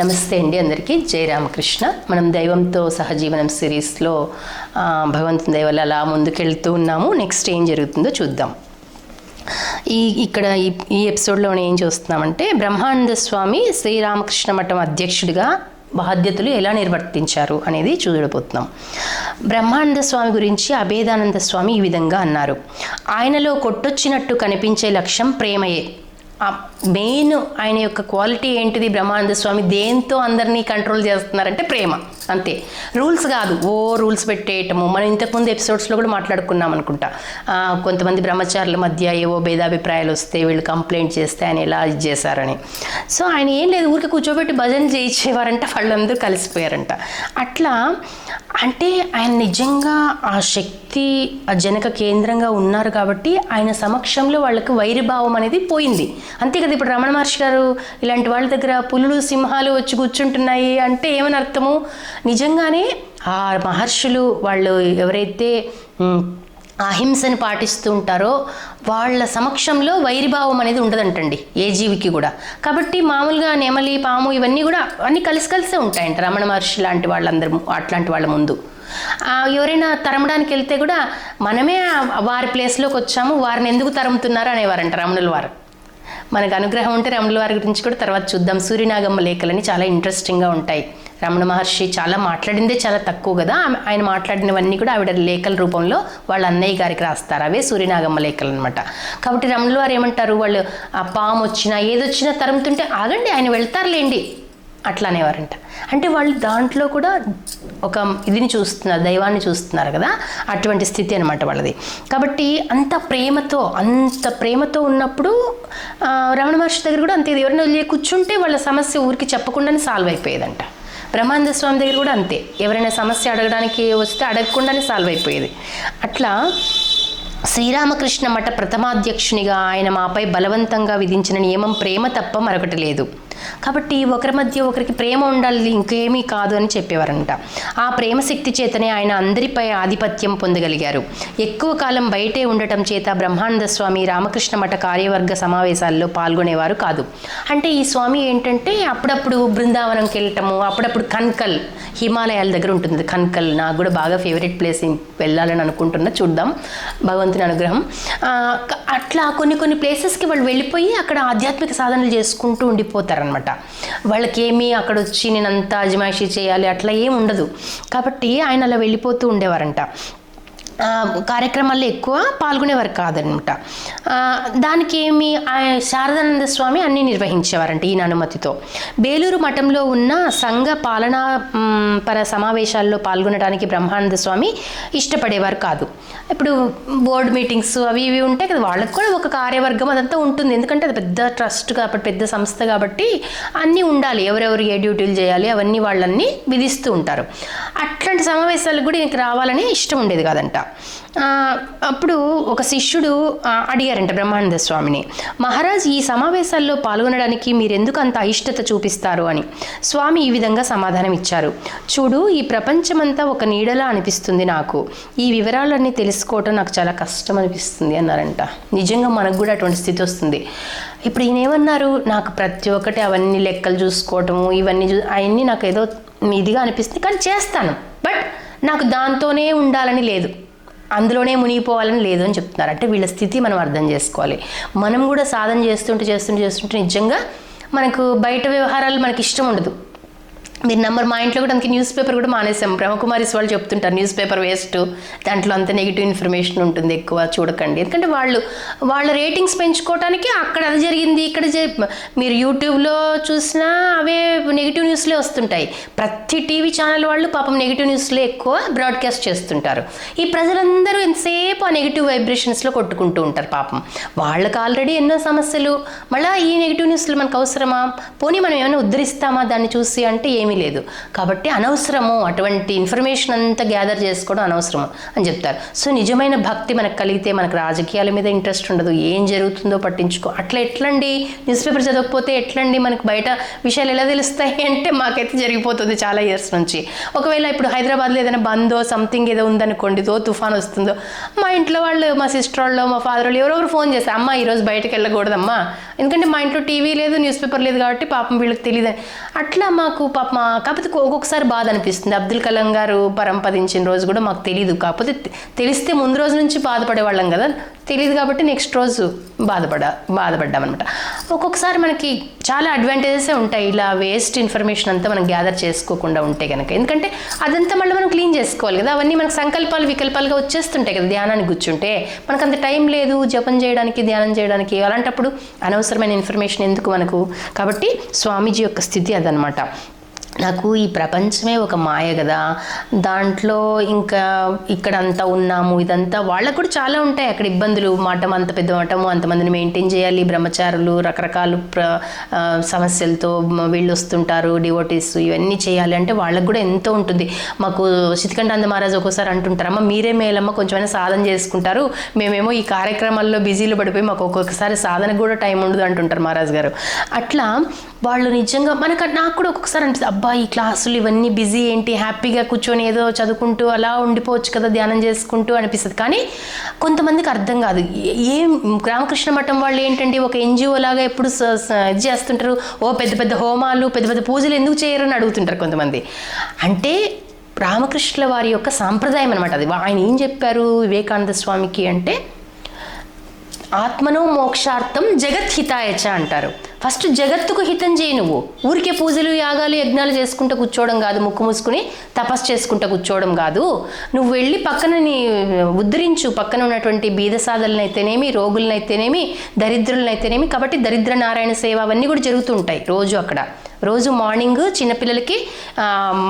నమస్తే అండి అందరికీ. జై రామకృష్ణ. మనం దైవంతో సహజీవనం సిరీస్లో భగవంతుని దయ అలా ముందుకెళ్తూ ఉన్నాము. నెక్స్ట్ ఏం జరుగుతుందో చూద్దాం. ఈ ఇక్కడ ఈ ఈ ఎపిసోడ్లో ఏం చూస్తున్నామంటే బ్రహ్మానంద స్వామి శ్రీరామకృష్ణ మఠం అధ్యక్షుడిగా బాధ్యతలు ఎలా నిర్వర్తించారు అనేది చూడబోతున్నాం. బ్రహ్మానంద స్వామి గురించి అభేదానంద స్వామి ఈ విధంగా అన్నారు. ఆయనలో కొట్టొచ్చినట్టు కనిపించే లక్ష్యం ప్రేమయే. మెయిన్ ఆయన యొక్క క్వాలిటీ ఏంటిది? బ్రహ్మానంద స్వామి దేంతో అందరినీ కంట్రోల్ చేస్తున్నారంటే ప్రేమ. అంతే. రూల్స్ కాదు. ఓ రూల్స్ పెట్టేయటము. మనం ఇంతకుముందు ఎపిసోడ్స్లో కూడా మాట్లాడుకున్నాం అనుకుంటా. కొంతమంది బ్రహ్మచారుల మధ్య ఏవో భేదాభిప్రాయాలు వస్తే వీళ్ళు కంప్లైంట్ చేస్తే ఆయన ఎలా ఇది చేశారని. సో ఆయన ఏం లేదు. ఊరికి కూర్చోబెట్టి భజన చేయించేవారంట. వాళ్ళందరూ కలిసిపోయారంట. అట్లా అంటే ఆయన నిజంగా ఆ శక్తి ఆ జనక కేంద్రంగా ఉన్నారు కాబట్టి ఆయన సమక్షంలో వాళ్ళకి వైరభావం అనేది పోయింది. అంతే కదా ఇప్పుడు రమణ మహర్షి గారు ఇలాంటి వాళ్ళ దగ్గర పులులు సింహాలు వచ్చి కూర్చుంటున్నాయి అంటే ఏమని అర్థము? నిజంగానే ఆ మహర్షులు వాళ్ళు ఎవరైతే అహింసని పాటిస్తూ ఉంటారో వాళ్ళ సమక్షంలో వైరిభావం అనేది ఉండదంటండి ఏ జీవికి కూడా. కాబట్టి మామూలుగా నెమలి పాము ఇవన్నీ కూడా అన్నీ కలిసి కలిసే ఉంటాయంట రమణ మహర్షి లాంటి వాళ్ళందరూ అట్లాంటి వాళ్ళ ముందు. ఎవరైనా తరమడానికి వెళ్తే కూడా మనమే వారి ప్లేస్లోకి వచ్చాము వారిని ఎందుకు తరుముతున్నారు అనేవారంట రమణుల వారు. మనకు అనుగ్రహం ఉంటే రమణుల వారి గురించి కూడా తర్వాత చూద్దాం. సూర్యనాగమ్మ లేఖలని చాలా ఇంట్రెస్టింగ్గా ఉంటాయి. రమణ మహర్షి చాలా మాట్లాడిందే చాలా తక్కువ కదా. ఆయన మాట్లాడినవన్నీ కూడా ఆవిడ లేఖల రూపంలో వాళ్ళ అన్నయ్య గారికి రాస్తారు. అవే సూర్యనాగమ్మ లేఖలు అనమాట కాబట్టి రమణుల వారు ఏమంటారు? వాళ్ళు ఆ పాము వచ్చినా ఏదొచ్చినా తరుముతుంటే ఆగండి ఆయన వెళ్తారులేండి. అట్లా అనేవారంట అంటే వాళ్ళు దాంట్లో కూడా ఒక ఇదిని చూస్తున్నారు దైవాన్ని చూస్తున్నారు కదా అటువంటి స్థితి అనమాట వాళ్ళది. కాబట్టి అంత ప్రేమతో అంత ప్రేమతో ఉన్నప్పుడు రమణ మహర్షి దగ్గర కూడా అంతే ఎవరైనా వెళ్ళి కూర్చుంటే వాళ్ళ సమస్య ఊరికి చెప్పకుండానే సాల్వ్ అయిపోయేదంట. బ్రహ్మానంద స్వామి దగ్గర కూడా అంతే ఎవరైనా సమస్య అడగడానికి వస్తే అడగకుండానే సాల్వ్ అయిపోయేది. అట్లా శ్రీరామకృష్ణ మఠ ప్రథమాధ్యక్షునిగా ఆయన మాపై బలవంతంగా విధించిన నియమం ప్రేమ తప్ప మరొకటి లేదు. కాబట్టి ఒకరి మధ్య ఒకరికి ప్రేమ ఉండాలి ఇంకేమీ కాదు అని చెప్పేవారంట. ఆ ప్రేమ శక్తి చేతనే ఆయన అందరిపై ఆధిపత్యం పొందగలిగారు. ఎక్కువ కాలం బయటే ఉండటం చేత బ్రహ్మానంద స్వామి రామకృష్ణ మఠ కార్యవర్గ సమావేశాల్లో పాల్గొనేవారు కాదు. అంటే ఈ స్వామి ఏంటంటే అప్పుడప్పుడు బృందావనంకి వెళ్ళటము అప్పుడప్పుడు కన్కల్ హిమాలయాల దగ్గర ఉంటుంది. కన్కల్ నాకు కూడా బాగా ఫేవరెట్ ప్లేస్ వెళ్ళాలని అనుకుంటున్నా. చూద్దాం. భగవంతుని అనుగ్రహం. అట్లా కొన్ని కొన్ని ప్లేసెస్కి వాళ్ళు వెళ్ళిపోయి అక్కడ ఆధ్యాత్మిక సాధనలు చేసుకుంటూ ఉండిపోతారు అనమాట వాళ్ళకి ఏమీ అక్కడ వచ్చి నేను అంత అజమాయిషీ చేయాలి అట్లా ఏం ఉండదు కాబట్టి ఆయన అలా వెళ్ళిపోతూ ఉండేవారంట. కార్యక్రమాల్లో ఎక్కువ పాల్గొనేవారు కాదనమాట. దానికి ఏమి ఆ శారదానంద స్వామి అన్నీ నిర్వహించేవారంట ఈయన అనుమతితో. బేలూరు మఠంలో ఉన్న సంఘ పాలనా పర సమావేశాల్లో పాల్గొనడానికి బ్రహ్మానంద స్వామి ఇష్టపడేవారు కాదు. ఇప్పుడు బోర్డు మీటింగ్స్ అవి ఇవి ఉంటాయి కదా వాళ్ళకి కూడా ఒక కార్యవర్గం అదంతా ఉంటుంది. ఎందుకంటే అది పెద్ద ట్రస్ట్ కాబట్టి పెద్ద సంస్థ కాబట్టి అన్నీ ఉండాలి. ఎవరెవరు ఏ డ్యూటీలు చేయాలి అవన్నీ వాళ్ళన్నీ విధిస్తూ ఉంటారు. అట్ ఇలాంటి సమావేశాలకు కూడా ఈయనకి రావాలని ఇష్టం ఉండేది కాదంట. అప్పుడు ఒక శిష్యుడు అడిగారంట బ్రహ్మానంద స్వామిని మహారాజ్ ఈ సమావేశాల్లో పాల్గొనడానికి మీరెందుకు అంత అయిష్టత చూపిస్తారు? అని. స్వామి ఈ విధంగా సమాధానం ఇచ్చారు. చూడు ఈ ప్రపంచమంతా ఒక నీడలా అనిపిస్తుంది నాకు. ఈ వివరాలన్నీ తెలుసుకోవటం నాకు చాలా కష్టం అనిపిస్తుంది అన్నారంట. నిజంగా మనకు కూడా అటువంటి స్థితి వస్తుంది. ఇప్పుడు ఈయన ఏమన్నారు? నాకు ప్రతి ఒక్కటి అవన్నీ లెక్కలు చూసుకోవటము ఇవన్నీ చూ అవన్నీ నాకు ఏదో ఇదిగా అనిపిస్తుంది కానీ చేస్తాను. నాకు దాంతోనే ఉండాలని లేదు. అందులోనే మునిగిపోవాలని లేదు అని చెప్తున్నారు. అంటే వీళ్ళ స్థితి మనం అర్థం చేసుకోవాలి. మనం కూడా సాధన చేస్తుంటే చేస్తుంటే చేస్తుంటే నిజంగా మనకు బయట వ్యవహారాలు మనకి ఇష్టం ఉండదు. మీరు నెంబర్ మా ఇంట్లో కూడా అందుకే న్యూస్ పేపర్ కూడా మానేసాం. బ్రహ్మకుమారిస్ వాళ్ళు చెప్తుంటారు న్యూస్ పేపర్ వేస్ట్ దాంట్లో అంత నెగిటివ్ ఇన్ఫర్మేషన్ ఉంటుంది ఎక్కువ చూడకండి. ఎందుకంటే వాళ్ళు వాళ్ళ రేటింగ్స్ పెంచుకోవడానికి అక్కడ అది జరిగింది ఇక్కడ మీరు యూట్యూబ్లో చూసినా అవే నెగిటివ్ న్యూస్లే వస్తుంటాయి. ప్రతి టీవీ ఛానల్ వాళ్ళు పాపం నెగిటివ్ న్యూస్లే ఎక్కువ బ్రాడ్కాస్ట్ చేస్తుంటారు. ఈ ప్రజలందరూ ఎంతసేపు ఆ నెగిటివ్ వైబ్రేషన్స్లో కొట్టుకుంటూ ఉంటారు పాపం. వాళ్ళకి ఆల్రెడీ ఎన్నో సమస్యలు. మళ్ళీ ఈ నెగిటివ్ న్యూస్లు మనకు అవసరమా? పోనీ మనం ఏమైనా ఉద్ధరిస్తామా దాన్ని చూసి అంటే ఏం ఏమీ లేదు. కాబట్టి అనవసరము అటువంటి ఇన్ఫర్మేషన్ అంతా గ్యాదర్ చేసుకోవడం అనవసరము అని చెప్తారు. సో నిజమైన భక్తి మనకు కలిగితే మనకు రాజకీయాల మీద ఇంట్రెస్ట్ ఉండదు. ఏం జరుగుతుందో పట్టించుకో. అట్లా ఎట్లండి? న్యూస్ పేపర్ చదవకపోతే ఎట్లండి? మనకు బయట విషయాలు ఎలా తెలుస్తాయి అంటే మాకైతే జరిగిపోతుంది చాలా ఇయర్స్ నుంచి. ఒకవేళ ఇప్పుడు హైదరాబాద్లో ఏదైనా బందో సంథింగ్ ఏదో ఉందనుకోండి దో తుఫాన్ వస్తుందో మా ఇంట్లో వాళ్ళు మా సిస్టర్ వాళ్ళు మా ఫాదర్ వాళ్ళు ఎవరెవరు ఫోన్ చేస్తారు అమ్మ ఈరోజు బయటకు వెళ్ళకూడదమ్మా. ఎందుకంటే మా ఇంట్లో టీవీ లేదు న్యూస్ పేపర్ లేదు కాబట్టి పాపం వీళ్ళకి తెలియదు అట్లా మాకు పాపం మా కాకపోతే ఒక్కొక్కసారి బాధ అనిపిస్తుంది. అబ్దుల్ కలాం గారు పరంపదించిన రోజు కూడా మాకు తెలియదు కాకపోతే తెలిస్తే ముందు రోజు నుంచి బాధపడేవాళ్ళం కదా. తెలియదు కాబట్టి నెక్స్ట్ రోజు బాధపడ బాధపడ్డామన్నమాట. ఒక్కొక్కసారి మనకి చాలా అడ్వాంటేజెసే ఉంటాయి. ఇలా వేస్ట్ ఇన్ఫర్మేషన్ అంతా మనం గ్యాదర్ చేసుకోకుండా ఉంటే కనుక ఎందుకంటే అదంతా మళ్ళీ మనం క్లీన్ చేసుకోవాలి కదా. అవన్నీ మనకు సంకల్పాలు వికల్పాలుగా వచ్చేస్తుంటాయి కదా. ధ్యానానికి కూర్చుంటే మనకు అంత టైం లేదు. జపం చేయడానికి ధ్యానం చేయడానికి అలాంటప్పుడు అనవసరమైన ఇన్ఫర్మేషన్ ఎందుకు మనకు? కాబట్టి స్వామీజీ యొక్క స్థితి అదనమాట నాకు ఈ ప్రపంచమే ఒక మాయ కదా. దాంట్లో ఇంకా ఇక్కడ అంతా ఉన్నాము ఇదంతా వాళ్ళకు కూడా చాలా ఉంటాయి అక్కడ ఇబ్బందులు. మఠం అంత పెద్ద మఠము అంతమందిని మెయింటైన్ చేయాలి. బ్రహ్మచారులు రకరకాల ప్ర సమస్యలతో వీళ్ళు వస్తుంటారు డివోటీస్ ఇవన్నీ చేయాలి అంటే వాళ్ళకు కూడా ఎంతో ఉంటుంది. మాకు చితికండాంద మహారాజ్ ఒక్కోసారి అంటుంటారు అమ్మ మీరే మేలమ్మ కొంచెమైనా సాధన చేసుకుంటారు. మేమేమో ఈ కార్యక్రమాల్లో బిజీలో పడిపోయి మాకు ఒక్కొక్కసారి సాధనకు కూడా టైం ఉండదు అంటుంటారు మహారాజ్ గారు. అట్లా వాళ్ళు నిజంగా మనకు నాకు కూడా ఒక్కొక్కసారి అనిపిస్తుంది అబ్బా ఈ క్లాసులు ఇవన్నీ బిజీ ఏంటి? హ్యాపీగా కూర్చొని ఏదో చదువుకుంటూ అలా ఉండిపోవచ్చు కదా ధ్యానం చేసుకుంటూ అనిపిస్తుంది. కానీ కొంతమందికి అర్థం కాదు. ఏం రామకృష్ణ మఠం వాళ్ళు ఏంటంటే ఒక ఎన్జిఓ లాగా ఎప్పుడు స- ఇది చేస్తుంటారు. ఓ పెద్ద పెద్ద హోమాలు పెద్ద పెద్ద పూజలు ఎందుకు చేయరని అడుగుతుంటారు కొంతమంది. అంటే రామకృష్ణుల వారి యొక్క సాంప్రదాయం అనమాట అది. ఆయన ఏం చెప్పారు వివేకానంద స్వామికి అంటే ఆత్మను మోక్షార్థం జగత్ హితాయచ అంటారు. ఫస్ట్ జగత్తుకు హితం చేయి నువ్వు. ఊరికే పూజలు యాగాలు యజ్ఞాలు చేసుకుంటూ కూర్చోవడం కాదు ముక్కు మూసుకుని తపస్సు చేసుకుంటూ కూర్చోవడం కాదు. నువ్వు వెళ్ళి పక్కన నీ ఉద్ధరించు. పక్కన ఉన్నటువంటి బీదసాదలనైతేనేమి రోగులనైతేనేమి దరిద్రులనైతేనేమి. కాబట్టి దరిద్ర నారాయణ సేవ అవన్నీ కూడా జరుగుతూ ఉంటాయి రోజు అక్కడ. రోజు మార్నింగ్ చిన్నపిల్లలకి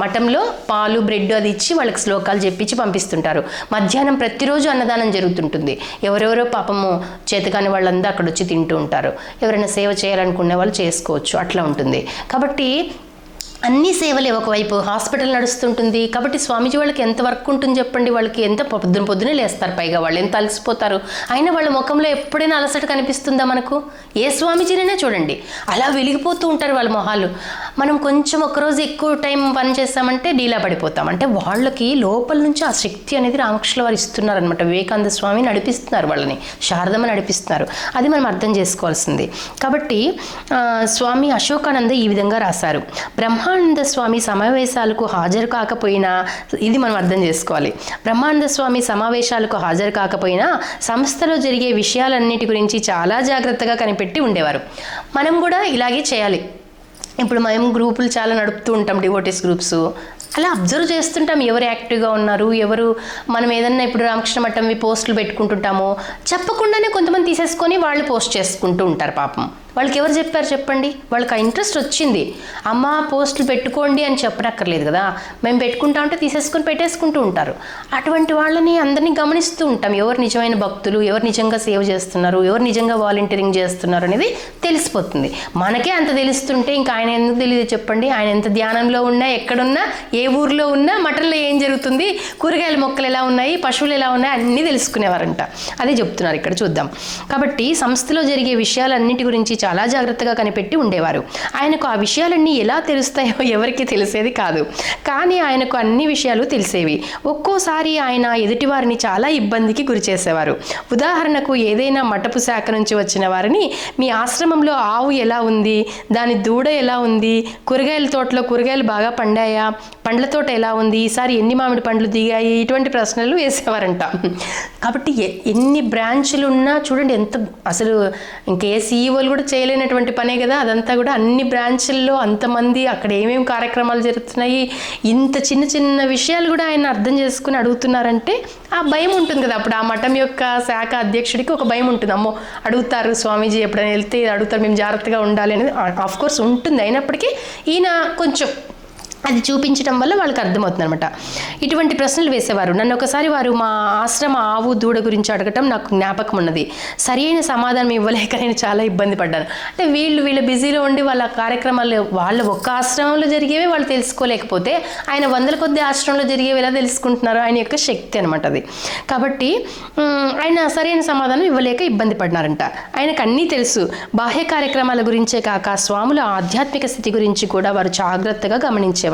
మఠంలో పాలు బ్రెడ్ అది ఇచ్చి వాళ్ళకి శ్లోకాలు చెప్పించి పంపిస్తుంటారు. మధ్యాహ్నం ప్రతిరోజు అన్నదానం జరుగుతుంటుంది. ఎవరెవరో పాపము చేతకాని వాళ్ళందరూ అక్కడ వచ్చి తింటూ ఉంటారు. ఎవరైనా సేవ చేయాలనుకునే వాళ్ళు చేసుకోవచ్చు. అట్లా ఉంటుంది. కాబట్టి అన్ని సేవలే ఒకవైపు. హాస్పిటల్ నడుస్తుంటుంది. కాబట్టి స్వామీజీ వాళ్ళకి ఎంత వర్క్ ఉంటుంది చెప్పండి. వాళ్ళకి ఎంత పొద్దున పొద్దునే లేస్తారు పైగా వాళ్ళు. ఎంత అలసిపోతారు. అయినా వాళ్ళ ముఖంలో ఎప్పుడైనా అలసట కనిపిస్తుందా మనకు? ఏ స్వామీజీనైనా చూడండి. అలా వెలిగిపోతూ ఉంటారు వాళ్ళ మొహాలు. మనం కొంచెం ఒకరోజు ఎక్కువ టైం పని చేస్తామంటే డీలా పడిపోతాం. అంటే వాళ్ళకి లోపల నుంచి ఆ శక్తి అనేది రామకృష్ణ వారు ఇస్తున్నారు అనమాట వివేకానంద స్వామి నడిపిస్తున్నారు వాళ్ళని. శారదమ్మ నడిపిస్తున్నారు. అది మనం అర్థం చేసుకోవాల్సింది. కాబట్టి స్వామి అశోకానంద ఈ విధంగా రాశారు. బ్రహ్మ బ్రహ్మానంద స్వామి సమావేశాలకు హాజరు కాకపోయినా ఇది మనం అర్థం చేసుకోవాలి. బ్రహ్మానంద స్వామి సమావేశాలకు హాజరు కాకపోయినా సంస్థలో జరిగే విషయాలన్నిటి గురించి చాలా జాగ్రత్తగా కనిపెట్టి ఉండేవారు. మనం కూడా ఇలాగే చేయాలి. ఇప్పుడు మేము గ్రూపులు చాలా నడుపుతూ ఉంటాం డివోటీస్ గ్రూప్స్. అలా అబ్జర్వ్ చేస్తుంటాం ఎవరు యాక్టివ్గా ఉన్నారు ఎవరు మనం ఏదన్నా ఇప్పుడు రామకృష్ణ మఠంవి పోస్టులు పెట్టుకుంటుంటామో చెప్పకుండానే కొంతమంది తీసేసుకొని వాళ్ళు పోస్ట్ చేసుకుంటూ ఉంటారు పాపం. వాళ్ళకి ఎవరు చెప్పారు చెప్పండి? వాళ్ళకి ఆ ఇంట్రెస్ట్ వచ్చింది. అమ్మ పోస్టులు పెట్టుకోండి అని చెప్పనక్కర్లేదు కదా. మేము పెట్టుకుంటా ఉంటే తీసేసుకొని పెట్టేసుకుంటూ ఉంటారు. అటువంటి వాళ్ళని అందరినీ గమనిస్తూ ఉంటాం. ఎవరు నిజమైన భక్తులు ఎవరు నిజంగా సేవ చేస్తున్నారు ఎవరు నిజంగా వాలంటీరింగ్ చేస్తున్నారు అనేది తెలిసిపోతుంది. మనకే అంత తెలుస్తుంటే ఇంకా ఆయన ఎందుకు తెలియదు చెప్పండి? ఆయన ఎంత ధ్యానంలో ఉన్నా ఎక్కడున్నా ఏ ఊర్లో ఉన్నా మటన్లో ఏం జరుగుతుంది? కూరగాయల మొక్కలు ఎలా ఉన్నాయి? పశువులు ఎలా ఉన్నాయి? అన్నీ తెలుసుకునేవారంట. అదే చెప్తున్నారు. ఇక్కడ చూద్దాం. కాబట్టి సంస్థలో జరిగే విషయాలన్నిటి గురించి చాలా జాగ్రత్తగా కనిపెట్టి ఉండేవారు. ఆయనకు ఆ విషయాలన్నీ ఎలా తెలుస్తాయో ఎవరికి తెలిసేది కాదు. కానీ ఆయనకు అన్ని విషయాలు తెలిసేవి. ఒక్కోసారి ఆయన ఎదుటివారిని చాలా ఇబ్బందికి గురి చేసేవారు. ఉదాహరణకు ఏదైనా మఠపు శాఖ నుంచి వచ్చిన వారిని మీ ఆశ్రమంలో ఆవు ఎలా ఉంది? దాని దూడ ఎలా ఉంది? కూరగాయల తోటలో కూరగాయలు బాగా పండాయా? పండ్ల తోట ఎలా ఉంది? ఈసారి ఎన్ని మామిడి పండ్లు దిగాయి? ఇటువంటి ప్రశ్నలు వేసేవారంట. కాబట్టి ఎ- ఎన్ని బ్రాంచులు ఉన్నా చూడండి ఎంత అసలు ఇంకా సీఈఓలు కూడా చేయలేనటువంటి పనే కదా. అదంతా కూడా అన్ని బ్రాంచుల్లో అంతమంది అక్కడ ఏమేమి కార్యక్రమాలు జరుగుతున్నాయి? ఇంత చిన్న చిన్న విషయాలు కూడా ఆయన అర్థం చేసుకుని అడుగుతున్నారంటే ఆ భయం ఉంటుంది కదా. అప్పుడు ఆ మఠం యొక్క శాఖ అధ్యక్షుడికి ఒక భయం ఉంటుంది. అమ్మో అడుగుతారు స్వామీజీ ఎప్పుడైనా వెళ్తే అడుగుతారు మేము జాగ్రత్తగా ఉండాలి అనేది. ఆఫ్ కోర్స్ ఉంటుంది. అయినప్పటికీ ఈయన కొంచెం అది చూపించడం వల్ల వాళ్ళకి అర్థమవుతుంది అనమాట ఇటువంటి ప్రశ్నలు వేసేవారు. నన్ను ఒకసారి వారు మా ఆశ్రమ ఆవు దూడ గురించి అడగటం నాకు జ్ఞాపకం ఉన్నది. సరి అయిన సమాధానం ఇవ్వలేక నేను చాలా ఇబ్బంది పడ్డాను. అంటే వీళ్ళు వీళ్ళ బిజీలో ఉండి వాళ్ళ కార్యక్రమాలు వాళ్ళ ఒక్క ఆశ్రమంలో జరిగేవి వాళ్ళు తెలుసుకోలేకపోతే ఆయన వందల కొద్ది ఆశ్రమంలో జరిగేవి ఎలా తెలుసుకుంటున్నారు ఆయన యొక్క శక్తి అనమాట అది. కాబట్టి ఆయన సరైన సమాధానం ఇవ్వలేక ఇబ్బంది పడినారంట. ఆయనకు అన్నీ తెలుసు. బాహ్య కార్యక్రమాల గురించే కాక స్వాముల ఆధ్యాత్మిక స్థితి గురించి కూడా వారు జాగ్రత్తగా గమనించేవారు.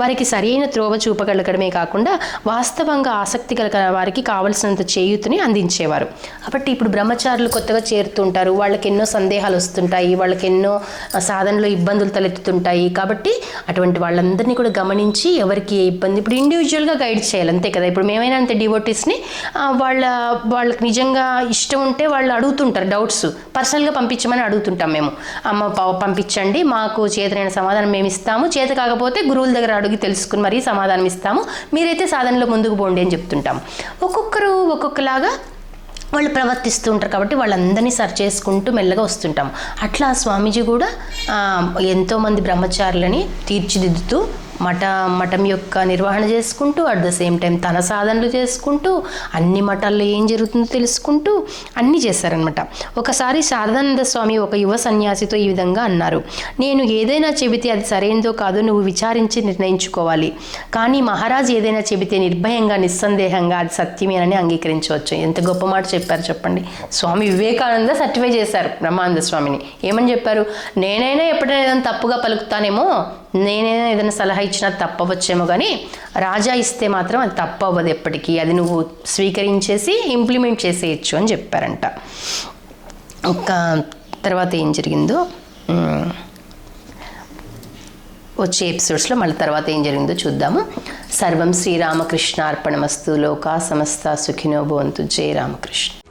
వారికి సరైన త్రోవ చూపగలగడమే కాకుండా వాస్తవంగా ఆసక్తి కలిగిన వారికి కావలసినంత చేయూతని అందించేవారు. కాబట్టి ఇప్పుడు బ్రహ్మచారులు కొత్తగా చేరుతుంటారు. వాళ్ళకి ఎన్నో సందేహాలు వస్తుంటాయి. వాళ్ళకి ఎన్నో సాధనలో ఇబ్బందులు తలెత్తుతుంటాయి. కాబట్టి అటువంటి వాళ్ళందరినీ కూడా గమనించి ఎవరికి ఏ ఇబ్బంది ఇప్పుడు ఇండివిజువల్గా గైడ్ చేయాలి. అంతే కదా. ఇప్పుడు మేమైనా అంతే డివోటీస్ని వాళ్ళ వాళ్ళకి నిజంగా ఇష్టం ఉంటే వాళ్ళు అడుగుతుంటారు డౌట్స్ పర్సనల్గా పంపించమని అడుగుతుంటాం మేము. అమ్మ ప- పంపించండి. మాకు చేతనైన సమాధానం మేము ఇస్తాము చేత కాకపోతే గురువుల దగ్గర అడిగి తెలుసుకుని మరీ సమాధానం ఇస్తాము. మీరైతే సాధనలో ముందుకు పోండి అని చెప్తుంటాం ఒక్కొక్కరు ఒక్కొక్కలాగా వాళ్ళు ప్రవర్తిస్తూ ఉంటారు కాబట్టి వాళ్ళందరినీ సరి చేసుకుంటూ మెల్లగా వస్తుంటాం అట్లా స్వామీజీ కూడా ఎంతోమంది బ్రహ్మచారులని తీర్చిదిద్దుతూ మఠ మఠం యొక్క నిర్వహణ చేసుకుంటూ అట్ ద సేమ్ టైం తన సాధనలు చేసుకుంటూ అన్ని మఠాల్లో ఏం జరుగుతుందో తెలుసుకుంటూ అన్నీ చేశారనమాట ఒకసారి శారదానంద స్వామి ఒక యువ సన్యాసితో ఈ విధంగా అన్నారు. నేను ఏదైనా చెబితే అది సరైనదో కాదో నువ్వు విచారించి నిర్ణయించుకోవాలి. కానీ మహారాజ్ ఏదైనా చెబితే నిర్భయంగా నిస్సందేహంగా అది సత్యమేనని అంగీకరించవచ్చు. ఎంత గొప్ప మాట చెప్పారు చెప్పండి. స్వామి వివేకానంద సర్టిఫై చేశారు బ్రహ్మానంద స్వామిని. ఏమని చెప్పారు? నేనైనా ఎప్పుడైనా తప్పుగా పలుకుతానేమో నేనే ఏదైనా సలహా ఇచ్చినా తప్పవచ్చేమో కానీ రాజా ఇస్తే మాత్రం అది తప్పవ్వదు ఎప్పటికీ. అది నువ్వు స్వీకరించేసి ఇంప్లిమెంట్ చేసేయచ్చు అని చెప్పారంట. ఇంకా తర్వాత ఏం జరిగిందో? వచ్చే ఎపిసోడ్స్లో మళ్ళీ తర్వాత ఏం జరిగిందో చూద్దాము. సర్వం శ్రీరామకృష్ణ అర్పణమస్తు లోకా సమస్త సుఖినోభవంతు జయ రామకృష్ణ.